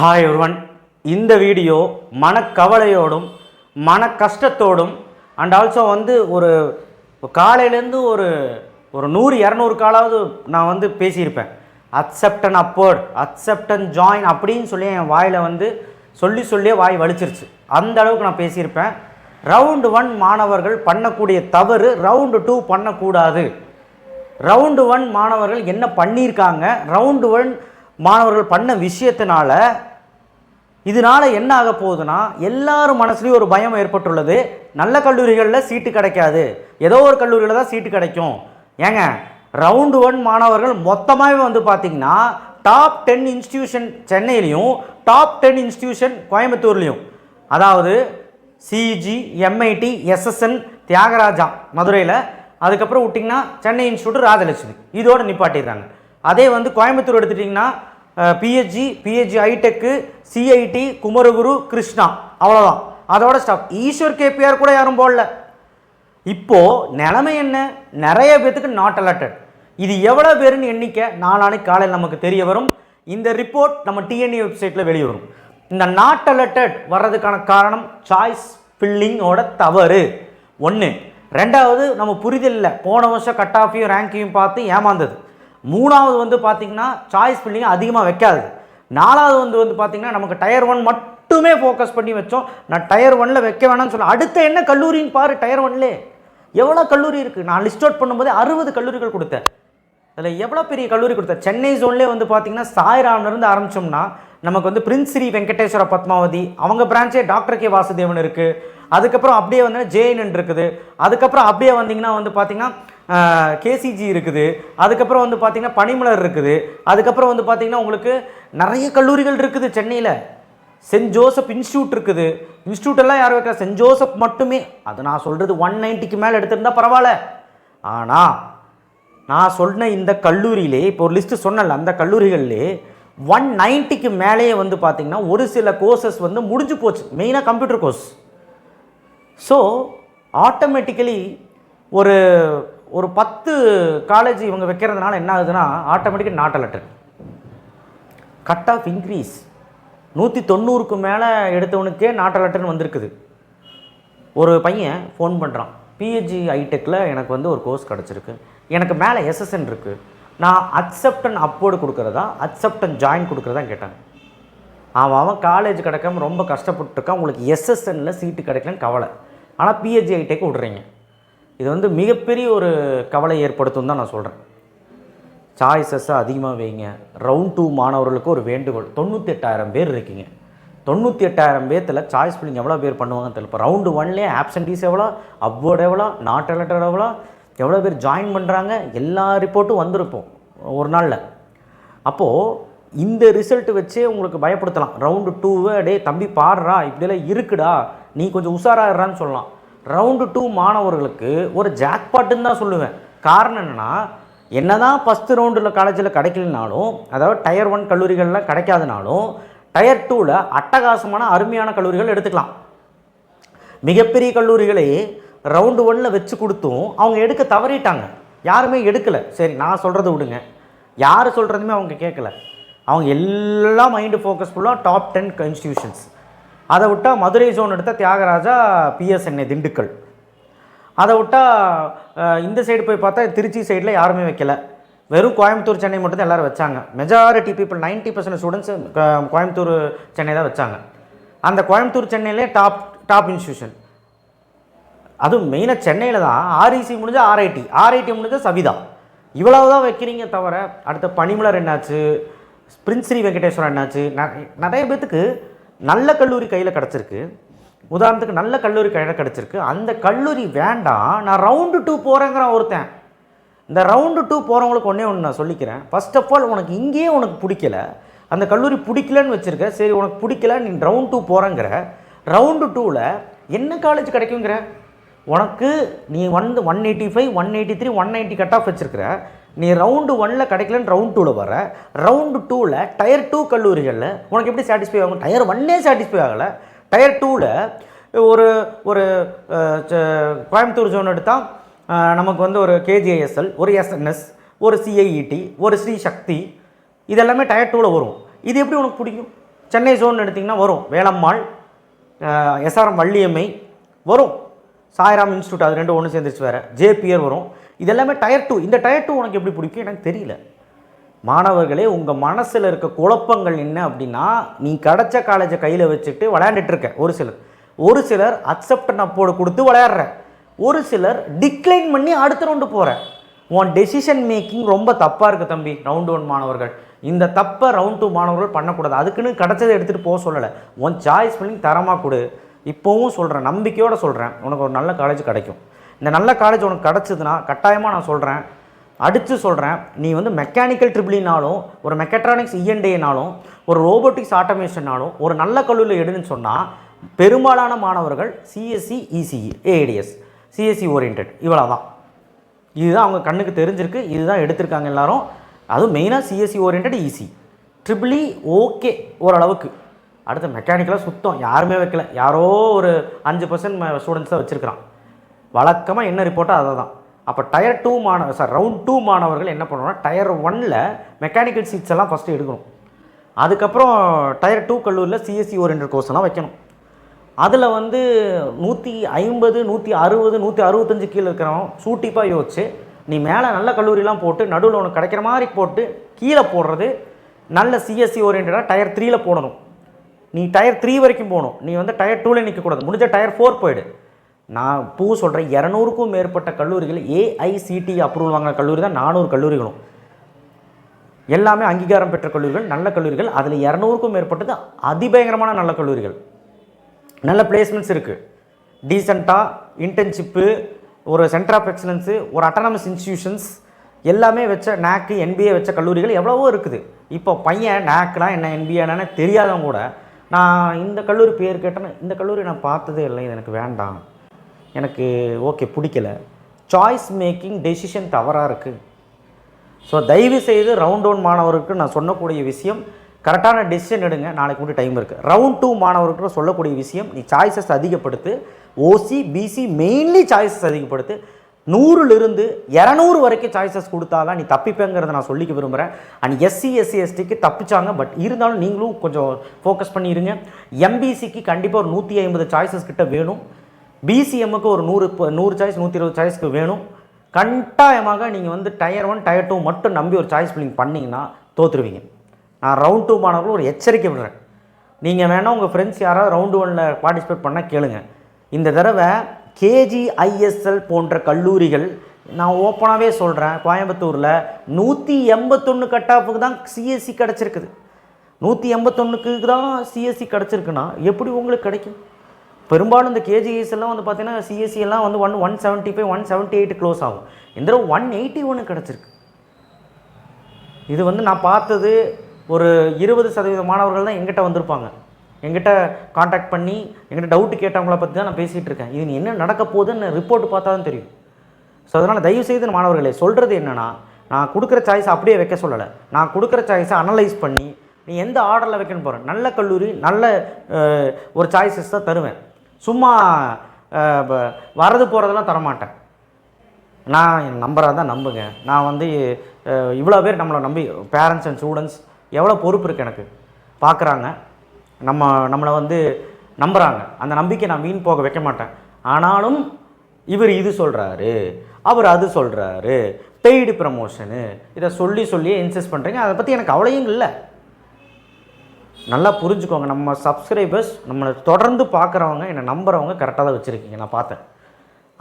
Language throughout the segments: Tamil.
ஹாய் ஒருவன் இந்த வீடியோ மனக்கவலையோடும் மன கஷ்டத்தோடும் அண்ட் ஆல்சோ வந்து ஒரு காலையிலேருந்து ஒரு ஒரு நூறு இரநூறு காலாவது நான் வந்து பேசியிருப்பேன். Accept and support accept and join அப்படின்னு சொல்லி என் வாயில் வந்து சொல்லி சொல்லியே வாய் வலிச்சிருச்சு. அந்த அளவுக்கு நான் பேசியிருப்பேன். ரவுண்டு ஒன் மாணவர்கள் பண்ணக்கூடிய தவறு ரவுண்டு டூ பண்ணக்கூடாது. ரவுண்டு ஒன் மாணவர்கள் என்ன பண்ணியிருக்காங்க? ரவுண்டு ஒன் மாணவர்கள் பண்ண விஷயத்தினால இதனால என்ன ஆக போகுதுன்னா எல்லாரும் மனசுலேயும் ஒரு பயம் ஏற்பட்டுள்ளது. நல்ல கல்லூரிகளில் சீட்டு கிடைக்காது. ஏதோ ஒரு கல்லூரியில் தான் சீட்டு கிடைக்கும். ஏங்க ரவுண்டு ஒன் மாணவர்கள் மொத்தமாகவே வந்து பார்த்திங்கன்னா டாப் டென் இன்ஸ்டிடியூஷன் சென்னையிலையும் டாப் டென் இன்ஸ்டிடியூஷன் கோயம்புத்தூர்லேயும். அதாவது சிஜி எம்ஐடி எஸ்எஸ்என் தியாகராஜா மதுரையில். அதுக்கப்புறம் விட்டிங்கன்னா சென்னை இன்ஸ்டியூட் ராஜலட்சுமி. இதோடு நிப்பாட்டிடுறாங்க. அதே வந்து கோயம்புத்தூர் எடுத்துட்டிங்கன்னா பிஹெச்ஜி பிஹெச்ஜி ஐடெக்கு சிஐடி குமரகுரு கிருஷ்ணா. அவ்வளோதான் அதோட ஸ்டாப் ஈஸ்வர் கேபிஆர் கூட யாரும் போடல. இப்போது நிலைமை என்ன? நிறைய பேத்துக்கு நாட் அலர்டட் இது எவ்வளோ பேருன்னு எண்ணிக்கை நாளானைக்கு காலையில் நமக்கு தெரிய வரும். இந்த ரிப்போர்ட் நம்ம டிஎன்ஏ வெப்சைட்டில் வெளியே வரும். இந்த நாட் அலர்டட் வர்றதுக்கான காரணம் சாய்ஸ் ஃபில்லிங்கோட தவறு. ஒன்று ரெண்டாவது நம்ம புரிதலில் போன வருஷம் கட் ஆஃபையும் ரேங்கையும் பார்த்து ஏமாந்தது. மூணாவது வந்து பார்த்திங்கன்னா சாய்ஸ் ஃபில்லிங் அதிகமாக வைக்காது. நாலாவது வந்து வந்து பார்த்திங்கன்னா நமக்கு டயர் ஒன் மட்டுமே ஃபோக்கஸ் பண்ணி வச்சோம். நான் டயர் ஒனில் வைக்க வேணாம்னு சொன்னேன் அடுத்த என்ன கல்லூரின்னு பாரு டயர் ஒன்லே எவ்வளோ கல்லூரி இருக்குது நான் லிஸ்ட் அவுட் பண்ணும்போது அறுபது கல்லூரிகள் கொடுத்தேன். அதில் எவ்வளோ பெரிய கல்லூரி கொடுத்தேன்? சென்னை ஜோன்லேயே வந்து பார்த்திங்கன்னா சாய்ராம்லேருந்து ஆரம்பித்தோம்னா நமக்கு வந்து பிரின்ஸ் ஸ்ரீ வெங்கடேஸ்வர பத்மாவதி அவங்க பிரான்ச்சே டாக்டர் கே வாசுதேவன் இருக்குது அதுக்கப்புறம் அப்படியே வந்து ஜேஎன் இருக்குது. அதுக்கப்புறம் அப்படியே வந்தீங்கன்னா வந்து பார்த்திங்கன்னா கேசிஜி இருக்குது. அதுக்கப்புறம் வந்து பார்த்திங்கன்னா பனிமலர் இருக்குது. அதுக்கப்புறம் வந்து பார்த்திங்கன்னா உங்களுக்கு நிறைய கல்லூரிகள் இருக்குது சென்னையில். சென்ட் ஜோசப் இன்ஸ்டியூட் இருக்குது. இன்ஸ்டியூட் எல்லாம் யார் வைக்கிறா? சென்ட் ஜோசப் மட்டுமே. அது நான் சொல்கிறது ஒன் நைன்ட்டிக்கு மேலே எடுத்திருந்தால் பரவாயில்ல. ஆனால் நான் சொன்ன இந்த கல்லூரியிலே இப்போ ஒரு லிஸ்ட்டு சொன்னல அந்த கல்லூரிகள்லே ஒன் நைன்ட்டிக்கு மேலேயே வந்து பார்த்திங்கன்னா ஒரு சில கோர்சஸ் வந்து முடிஞ்சு போச்சு. மெயினாக கம்ப்யூட்டர் கோர்ஸ் ஸோ ஆட்டோமேட்டிக்கலி ஒரு ஒரு பத்து காலேஜ் இவங்க வைக்கிறதுனால என்ன ஆகுதுன்னா ஆட்டோமேட்டிக்காக not allotted cut off increase நூற்றி தொண்ணூறுக்கு மேலே எடுத்தவனுக்கே நாட் அலர்ட்னு வந்திருக்குது. ஒரு பையன் ஃபோன் பண்ணுறான் பிஹெச்சி ஐடெக்கில் எனக்கு வந்து ஒரு கோர்ஸ் கிடச்சிருக்கு. எனக்கு மேலே எஸ்எஸ்என் இருக்குது நான் அக்செப்டன் அப்போர்டு கொடுக்குறதா? அக்செப்டன் ஜாயின் கொடுக்குறதா கேட்டாங்க. அவன் அவன் காலேஜ் கிடைக்காம ரொம்ப கஷ்டப்பட்டுருக்கான் உங்களுக்கு எஸ்எஸ்என்னில் சீட்டு கிடைக்கலன்னு கவலை. ஆனால் பிஹெச்சி ஐடெக் விட்றீங்க. இது வந்து மிகப்பெரிய ஒரு கவலை ஏற்படுத்தும் தான் நான் சொல்கிறேன் சாய்ஸஸை அதிகமாக வைங்க. ரவுண்ட் டூ மாணவர்களுக்கு ஒரு வேண்டுகோள். தொண்ணூற்றி எட்டாயிரம் பேர் இருக்கீங்க. தொண்ணூற்றி எட்டாயிரம் பேர்த்தில் சாய்ஸ் ஃபில்லிங் எவ்வளோ பேர் பண்ணுவாங்கன்னு தெரியல. இப்போ ரவுண்டு ஒன்லேயே ஆப்சன்டீஸ் எவ்வளோ? அப்வோர்டு எவ்வளோ? நாட் அலர்டட் எவ்வளோ? எவ்வளோ பேர் ஜாயின் பண்ணுறாங்க எல்லா ரிப்போர்ட்டும் வந்திருப்போம் ஒரு நாளில். அப்போது இந்த ரிசல்ட் வச்சே உங்களுக்கு பயப்படுத்தலாம். ரவுண்டு டூவை டே தம்பி பாடுறா. இப்படியெல்லாம் இருக்குடா. நீ கொஞ்சம் உஷாராகிறான்னு சொல்லலாம். ரவுண்டு டூ மாணவர்களுக்கு ஒரு ஜாக்பாட்டுன்னு தான் சொல்லுவேன். காரணம் என்னென்னா என்ன தான் ஃபஸ்ட்டு ரவுண்டில் காலேஜில் கிடைக்கலனாலும் அதாவது டயர் ஒன் கல்லூரிகள்லாம் கிடைக்காதனாலும் டயர் டூவில் அட்டகாசமான அருமையான கல்லூரிகள் எடுத்துக்கலாம். மிகப்பெரிய கல்லூரிகளை ரவுண்டு ஒன்னில் வச்சு கொடுத்தும் அவங்க எடுக்க தவறிட்டாங்க. யாருமே எடுக்கலை. சரி நான் சொல்கிறத விடுங்க. யார் சொல்கிறதுமே அவங்க கேட்கல. அவங்க எல்லாம் மைண்டு ஃபோக்கஸ் ஃபுல்லாக டாப் டென் இன்ஸ்டியூஷன்ஸ் அதை விட்டால் மதுரை ஜோன் எடுத்த தியாகராஜா பிஎஸ்என்ஏ திண்டுக்கல். அதை விட்டால் இந்த சைடு போய் பார்த்தா திருச்சி சைடில் யாருமே வைக்கல. வெறும் கோயம்புத்தூர் சென்னை மட்டும் தான் எல்லோரும் வச்சாங்க. Majority people ninety percent students Coimbatore Chennai தான் வச்சாங்க. அந்த கோயம்புத்தூர் சென்னையிலே டாப் டாப் இன்ஸ்டியூஷன் அதுவும் மெயினாக சென்னையில் தான். ஆர்இசி முடிஞ்சால் ஆர்ஐடி ஆர்ஐடி முடிஞ்சால் சவிதா. இவ்வளவு தான் வைக்கிறீங்க தவிர அடுத்த பனிமலர் என்னாச்சு? பிரின்ஸ்ரீ ஸ்ரீ வெங்கடேஸ்வரன் என்னாச்சு? நிறைய பேர்த்துக்கு நல்ல கல்லூரி கையில் கிடச்சிருக்கு. உதாரணத்துக்கு நல்ல கல்லூரி கையில் கிடச்சிருக்கு. அந்த கல்லூரி வேண்டாம் நான் ரவுண்டு டூ போகிறேங்கிறான் ஒருத்தன். இந்த ரவுண்டு டூ போகிறவங்களுக்கு ஒன்றே ஒன்று நான் சொல்லிக்கிறேன். ஃபர்ஸ்ட் ஆஃப் ஆல் உனக்கு இங்கேயே உனக்கு பிடிக்கல. அந்த கல்லூரி பிடிக்கலன்னு வச்சுருக்க. சரி உனக்கு பிடிக்கல நீ ரவுண்ட் டூ போகிறேங்கிற ரவுண்டு டூவில் என்ன காலேஜ் கிடைக்குங்கிற? உனக்கு நீ வந்து one eighty five one eighty three one ninety cut off வச்சுருக்கிற. நீ ரவுண்டு ஒனில் கிடைக்கலன்னு ரவுண்ட் டூவில் வர ரவுண்டு டூவில் டயர் டூ கல்லூரிகளில் உனக்கு எப்படி சாட்டிஸ்ஃபை ஆகும்? டயர் ஒன்னே சாட்டிஸ்ஃபை ஆகலை. டயர் டூவில் ஒரு ஒரு ச- கோயம்புத்தூர் ஜோன் எடுத்தால் நமக்கு வந்து ஒரு கேஜிஐஎஸ்எல் ஒரு எஸ்என்எஸ் ஒரு சிஐஇடி ஒரு ஸ்ரீ சக்தி இதெல்லாமே டயர் டூவில் வரும். இது எப்படி உனக்கு பிடிக்கும்? சென்னை ஜோன் எடுத்திங்கன்னா வரும். வேலம்மாள் எஸ்ஆர்எம் வள்ளியம்மை வரும். சாய்ராம் இன்ஸ்டியூட் அது ரெண்டும் ஒன்று சேர்ந்துருச்சு வேறு. ஜேபிஆர் வரும். இது எல்லாமே டயர் டூ இந்த டயர் டூ உனக்கு எப்படி பிடிக்கும்? எனக்கு தெரியல. மாணவர்களே உங்கள் மனசில் இருக்க குழப்பங்கள் என்ன அப்படின்னா நீ கிடச்ச காலேஜை கையில் வச்சுட்டு விளையாண்டுட்டு இருக்க. ஒரு சிலர். ஒரு சிலர் அக்செப்டன் அப்போடு கொடுத்து விளையாடுற. ஒரு சிலர் டிக்ளைன் பண்ணி அடுத்த ரவுண்டு போகிற உன் டெசிஷன் மேக்கிங் ரொம்ப தப்பாக இருக்குது தம்பி ரவுண்ட் ஒன் மாணவர்கள். இந்த தப்பை ரவுண்ட் டூ மாணவர்கள் பண்ணக்கூடாது. அதுக்குன்னு கிடச்சதை எடுத்துகிட்டு போக சொல்லலை. உன் சாய்ஸ் பண்ணி தரமாக கொடு. இப்போவும் சொல்கிறேன் நம்பிக்கையோடு சொல்கிறேன் உனக்கு ஒரு நல்ல காலேஜ் கிடைக்கும். இந்த நல்ல காலேஜ் உனக்கு கிடச்சிதுன்னா கட்டாயமாக நான் சொல்கிறேன் அடித்து சொல்கிறேன் நீ வந்து மெக்கானிக்கல் ட்ரிபிளினாலும் ஒரு மெக்கட்ரானிக்ஸ் இஎன்டேனாலும் ஒரு ரோபோட்டிக்ஸ் ஆட்டோமேஷனாலும் ஒரு நல்ல கல்லூரியில் எடுன்னு சொன்னால் பெரும்பாலான மாணவர்கள் CSC ECE ADS CSC orient இவ்வளோ தான் இதுதான் அவங்க கண்ணுக்கு தெரிஞ்சிருக்கு. இதுதான் எடுத்திருக்காங்க எல்லாரும். அதுவும் மெயினாக CSC orient EC triple E okay ஓரளவுக்கு. அடுத்து மெக்கானிக்கலாக சுத்தம். யாருமே வைக்கல. யாரோ ஒரு அஞ்சு பர்சன்ட் ஸ்டூடெண்ட்ஸ் தான் வச்சுருக்கிறான். வழக்கமாக என்ன ரிப்போர்ட்டோ அதை தான் அப்போ டயர் டூ மாணவர் சார் ரவுண்ட் டூ மாணவர்கள் என்ன பண்ணணும்னா டயர் ஒனில் மெக்கானிக்கல் சீட்ஸ் எல்லாம் ஃபஸ்ட்டு எடுக்கணும். அதுக்கப்புறம் டயர் டூ கல்லூரியில் சிஎஸ்சி ஓரியன்ட் கோர்ஸ் எல்லாம் வைக்கணும். அதில் வந்து நூற்றி ஐம்பது நூற்றி அறுபது நூற்றி அறுபத்தஞ்சு கீழே இருக்கிறவன் சூட்டிப்பாக யோசிச்சு நீ மேலே நல்ல கல்லூரிலாம் போட்டு நடுவில் உனக்கு கிடைக்கிற மாதிரி போட்டு கீழே போடுறது நல்ல சிஎஸ்சி ஓரியன்டாக டயர் த்ரீயில் போடணும். நீ டயர் த்ரீ வரைக்கும் போகணும். நீ வந்து டயர் டூவில் நிற்கக்கூடாது முடிஞ்ச டயர் ஃபோர் போயிடு. நான் பூ சொல்கிறேன் இரநூறுக்கும் மேற்பட்ட கல்லூரிகள் ஏஐசிடி அப்ரூவல் வாங்கின கல்லூரி தான் நானூறு கல்லூரிகளும். எல்லாமே அங்கீகாரம் பெற்ற கல்லூரிகள் நல்ல கல்லூரிகள். அதில் இரநூறுக்கும் மேற்பட்டது அதிபயங்கரமான நல்ல கல்லூரிகள். நல்ல பிளேஸ்மெண்ட்ஸ் இருக்குது டீசெண்டாக இன்டர்ன்ஷிப்பு ஒரு சென்டர் ஆஃப் எக்ஸலன்ஸு ஒரு அட்டானமஸ் இன்ஸ்டியூஷன்ஸ் எல்லாமே வச்ச நேக்கு என்பிஏ வச்ச கல்லூரிகள் எவ்வளவோ இருக்குது. இப்போ பையன் நேக்குலாம் என்ன என்பிஏ தெரியாதவங்க கூட நான் இந்த கல்லூரி பேர் கேட்டேன்னு இந்த கல்லூரி நான் பார்த்ததே இல்லை இது எனக்கு வேண்டாம். எனக்கு ஓகே பிடிக்கல. சாய்ஸ் மேக்கிங் டெசிஷன் தவறாக இருக்குது ஸோ தயவு செய்து ரவுண்ட் ஒன் மாணவருக்கு நான் சொல்லக்கூடிய விஷயம் கரெக்டான டெசிஷன் எடுங்க. நாளைக்கு மட்டும் டைம் இருக்குது ரவுண்ட் டூ மாணவருக்கு சொல்லக்கூடிய விஷயம் நீ சாய்ஸஸ் அதிகப்படுத்து. ஓசி பிசி மெயின்லி சாய்ஸஸ் அதிகப்படுத்து. நூறுலிருந்து இரநூறு வரைக்கும் சாய்ஸஸ் கொடுத்தாதான் நீ தப்பிப்பேங்கிறத நான் சொல்லிக்க விரும்புகிறேன் அண்ட் எஸ்சி எஸ்சி எஸ்டிக்கு தப்பிச்சாங்க. பட் இருந்தாலும் நீங்களும் கொஞ்சம் ஃபோக்கஸ் பண்ணிடுங்க எம்பிசிக்கு கண்டிப்பாக ஒரு நூற்றி ஐம்பது சாய்ஸஸ் கிட்ட வேணும். பிசிஎம்முக்கு ஒரு நூறு இப்போ நூறு சாய்ஸ் நூற்றி இருபது சாய்ஸ்க்கு வேணும். கட்டாயமாக நீங்கள் வந்து டயர் ஒன் டயர் டூ மட்டும் நம்பி ஒரு சாய்ஸ் ஃபில்லிங் பண்ணிங்கன்னா தோற்றுருவீங்க நான் ரவுண்ட் டூ மாணவர்கள் ஒரு எச்சரிக்கை விடுறேன். நீங்கள் வேணால் உங்கள் ஃப்ரெண்ட்ஸ் யாராவது ரவுண்டு ஒனில் பார்ட்டிசிபேட் பண்ணால் கேளுங்க. இந்த தடவை கேஜிஐஎஸ்எல் போன்ற கல்லூரிகள் நான் ஓப்பனாகவே சொல்கிறேன் கோயம்புத்தூரில் நூற்றி எண்பத்தொன்று கட் ஆஃபுக்கு தான் சிஎஸ்சி கிடச்சிருக்குது. நூற்றி எண்பத்தொன்னுக்கு தான் சிஎஸ்சி கிடச்சிருக்குன்னா எப்படி உங்களுக்கு கிடைக்கும்? பெரும்பாலும் இந்த கேஜிஎஸ் எல்லாம் வந்து பார்த்தீங்கன்னா சிஎஸ்சி எல்லாம் வந்து one one seventy five one seventy eight close ஆகும். இந்த தடவை ஒன் எயிட்டி ஒன்று கிடச்சிருக்கு. இது வந்து நான் பார்த்தது ஒரு இருபது சதவீத மாணவர்கள் தான் எங்கிட்ட வந்திருப்பாங்க. எங்கிட்ட காண்டாக்ட் பண்ணி எங்கிட்ட டவுட்டு கேட்டவங்கள பற்றி தான் நான் பேசிகிட்டு இருக்கேன். இது நீ என்ன நடக்க போகுதுன்னு ரிப்போர்ட் பார்த்தா தான் தெரியும். ஸோ அதனால் தயவு செய்து மாணவர்களே சொல்கிறது என்னென்னா நான் கொடுக்குற சாய்ஸ் அப்படியே வைக்க சொல்லலை. நான் கொடுக்குற சாய்ஸை அனலைஸ் பண்ணி நீ எந்த ஆர்டரில் வைக்கணும் போகிறேன் நல்ல கல்லூரி நல்ல ஒரு சாய்ஸஸ் தான் தருவேன். சும்மா வரது போகிறதெல்லாம் தரமாட்டேன். நான் என் நம்பராக தான் நம்புங்க. நான் வந்து இவ்வளோ பேர் நம்மளை நம்பி பேரண்ட்ஸ் அண்ட் ஸ்டூடெண்ட்ஸ் எவ்வளோ பொறுப்பு இருக்குது எனக்கு. பார்க்குறாங்க. நம்ம நம்மளை வந்து நம்புகிறாங்க அந்த நம்பிக்கை நான் வீண் போக வைக்க மாட்டேன். ஆனாலும் இவர் இது சொல்கிறாரு அவர் அது சொல்கிறாரு பெய்டு ப்ரமோஷனு இதை சொல்லி சொல்லி இன்சஸ்ட் பண்ணுறீங்க அதை பற்றி எனக்கு அவளையும் இல்லை. நல்லா புரிஞ்சுக்கோங்க. நம்ம சப்ஸ்கிரைபர்ஸ் நம்மளை தொடர்ந்து பார்க்குறவங்க என்னை நம்புறவங்க கரெக்டாக தான் வச்சுருக்கீங்க. நான் பார்த்தேன்.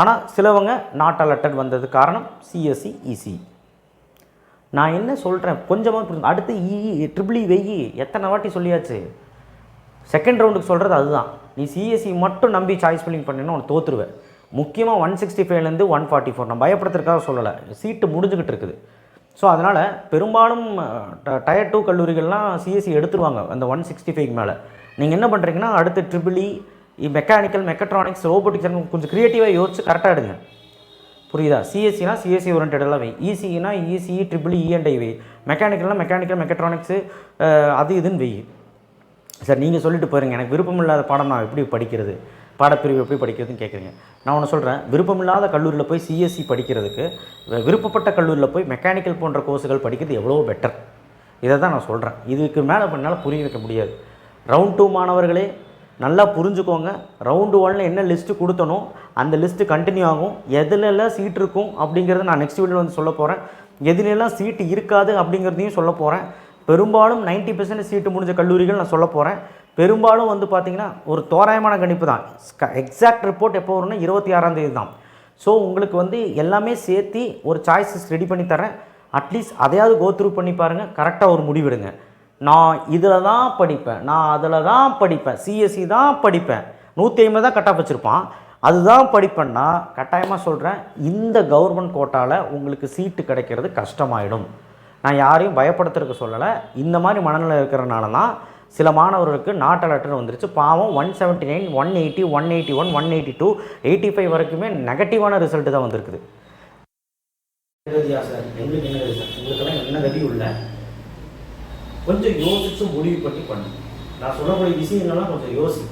ஆனால் சிலவங்க நாட் அலர்டட் வந்தது காரணம் சிஎஸ்சி இசி நான் என்ன சொல்கிறேன் கொஞ்சமாக புரிஞ்சு அடுத்து இ ட்ரிபிள் வெயி எத்தனை வாட்டி சொல்லியாச்சு? செகண்ட் ரவுண்டுக்கு சொல்கிறது அதுதான். நீ சிஎஸ்சி மட்டும் நம்பி சாய்ஸ் ஃபில்லிங் பண்ணினா உனக்கு தோற்றுருவேன் முக்கியமாக ஒன் சிக்ஸ்டி ஃபைவ்லேருந்து ஒன் ஃபார்ட்டி ஃபோர் நான் பயப்படுத்துறதுக்காக சொல்லலை. சீட்டு முடிஞ்சுக்கிட்டு இருக்குது. ஸோ அதனால் பெரும்பாலும் ட- டயர் டூ கல்லூரிகள்லாம் சிஎஸ்சி எடுத்துருவாங்க அந்த ஒன் சிக்ஸ்டி ஃபைவ் மேலே. நீங்கள் என்ன பண்ணுறீங்கன்னா அடுத்து ட்ரிபிளி மெக்கானிக்கல் மெக்கட்ரானிக்ஸ் ரோபோட்டிக்ஸ் கொஞ்சம் க்ரியேட்டிவாக யோசிச்சு கரெக்டாக எடுங்க. புரியுதா? சிஎஸ்சினா சிஎஸ்சி ஓரியன்டெல்லாம் வை. இசினா ECE triple E N I வை. மெக்கானிக்கல்னா மெக்கானிக்கல் மெக்கட்ரானிக்ஸு அது இதுன்னு வை. சார் நீங்கள் சொல்லிட்டு போயிருங்க. எனக்கு விருப்பம் இல்லாத பாடம் நான் எப்படி படிக்கிறது? பாடப்பிரிவு எப்படி படிக்கிறதுன்னு கேட்குறீங்க நான் ஒன்று சொல்கிறேன் விருப்பமில்லாத கல்லூரியில் போய் சிஎஸ்சி படிக்கிறதுக்கு விருப்பப்பட்ட கல்லூரியில் போய் மெக்கானிக்கல் போன்ற கோர்ஸுகள் படிக்கிறது எவ்வளோ பெட்டர் இதை தான் நான் சொல்கிறேன் இதுக்கு மேலே பண்ணால் புரிய வைக்க முடியாது. ரவுண்ட் டூ மாணவர்களே நல்லா புரிஞ்சுக்கோங்க. ரவுண்டு ஒன்ல என்ன லிஸ்ட்டு கொடுத்தனோ அந்த லிஸ்ட்டு கண்டினியூ ஆகும். எதுலெல்லாம் சீட் இருக்கும் அப்படிங்கிறத நான் நெக்ஸ்ட் வீடியோ வந்து சொல்ல போகிறேன் எதுலெல்லாம் சீட்டு இருக்காது அப்படிங்கிறதையும் சொல்ல போகிறேன் பெரும்பாலும் நைன்ட்டி பர்சன்ட் சீட்டு முடிஞ்ச கல்லூரிகள் நான் சொல்ல போகிறேன் பெரும்பாலும் வந்து பார்த்திங்கன்னா ஒரு தோராயமான கணிப்பு தான். எக்ஸாக்ட் ரிப்போர்ட் எப்போ வரும்னா இருபத்தி ஆறாம் தேதி தான். ஸோ உங்களுக்கு வந்து எல்லாமே சேர்த்து ஒரு சாய்ஸஸ் ரெடி பண்ணி தரேன் அட்லீஸ்ட் அதையாவது கோத்ரூ பண்ணி பாருங்கள் கரெக்டாக ஒரு முடிவெடுங்க. நான் இதில் தான் படிப்பேன். நான் அதில் தான் படிப்பேன். சிஎஸ்சி தான் படிப்பேன். நூற்றி ஐம்பது தான் கட்டாப் வச்சுருப்பான். அதுதான் படிப்பேன்னா கட்டாயமாக சொல்கிறேன் இந்த கவர்மெண்ட் கோட்டாவில் உங்களுக்கு சீட்டு கிடைக்கிறது கஷ்டமாயிடும். நான் யாரையும் பயப்படுத்துறதுக்கு சொல்லலை. இந்த மாதிரி மனநிலை இருக்கிறனால தான் சில மாணவர்களுக்கு நாட் அலர்ட்னு வந்துருச்சு. பாவம் one seventy nine one eighty one eighty one one eighty two eighty five வரைக்குமே நெகட்டிவான ரிசல்ட்டு தான் வந்திருக்குது சார் சார் இல்லை கொஞ்சம் யோசிச்சு முடிவு பண்ணி பண்ணு. நான் சொல்லக்கூடிய விஷயங்கள்லாம் கொஞ்சம் யோசி.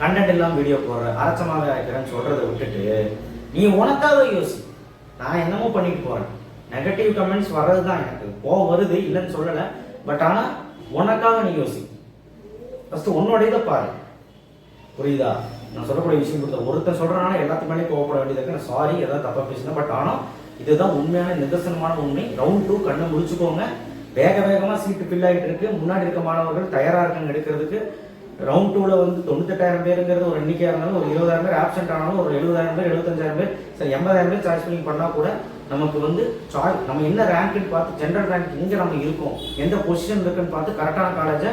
கண்டென்ட் இல்லாமல் வீடியோ போடுற அரைச்சமாக இருக்கிறேன்னு சொல்கிறத விட்டுட்டு நீ உனக்காக யோசி. நான் என்னமோ பண்ணிட்டு போகிறேன் நெகட்டிவ் கமெண்ட்ஸ் வர்றது தான் எனக்கு. கோவம் வருது இல்லைன்னு சொல்லலை. பட் ஆனால் உனக்காக நீ யோசி. ஃபஸ்ட்டு உன்னோட இதை பாரு. புரியுதா? நான் சொல்லக்கூடிய விஷயம் கொடுத்த ஒருத்தன் சொல்கிறனால எல்லாத்துக்குமே கோவப்பட வேண்டியது நான் சாரி ஏதாவது தப்பாக பேசினேன் பட் ஆனால் இதுதான் உண்மையான நிதர்சனமான உண்மை. ரவுண்ட் டூ கண்ணை முடிச்சுக்கோங்க. வேக வேகமாக சீட்டு ஃபில் ஆகிட்டு இருக்கு. முன்னாடி இருக்க மாணவர்கள் தயாராக இருக்காங்க எடுக்கிறதுக்கு. ரவுண்ட் டூவில் வந்து தொண்ணூத்தெட்டாயிரம் பேருங்கிறது ஒரு எண்ணிக்கையாக இருந்தாலும் ஒரு இருபதாயிரம் பேர் ஆப்சென்ட் ஆனாலும் ஒரு எழுபதாயிரம் பேர் எழுபத்தஞ்சாயிரம் பேர் சரி எண்பதாயிரம் பேர் சாய்ஸ் பண்ணி பண்ணால் கூட நமக்கு வந்து சாய் நம்ம என்ன ரேங்க்னு பார்த்து ஜென்ரல் ரேங்க் இங்கே நம்ம இருக்கோம். எந்த பொசிஷன் இருக்குன்னு பார்த்து கரெக்டான காலேஜை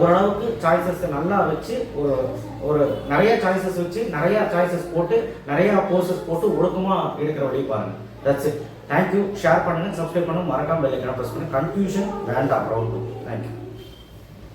ஓரளவுக்கு சாய்ஸஸ் நல்லா வச்சு ஒரு ஒரு நிறைய சாய்ஸஸ் வச்சு நிறைய சாய்ஸஸ் போட்டு நிறைய கோர்சஸ் போட்டு ஒழுக்கமாக எடுக்கிற வழி பாருங்க. That's it thank you share பண்ணுங்க சப்ஸ்கிரைப் பண்ணுங்க. மறக்காம பெல் ஐக்கான ப்ரெஸ் பண்ணுங்க. கன்ஃபியூஷன் வேண்டாம் ரவுண்ட் டூ தேங்க்யூ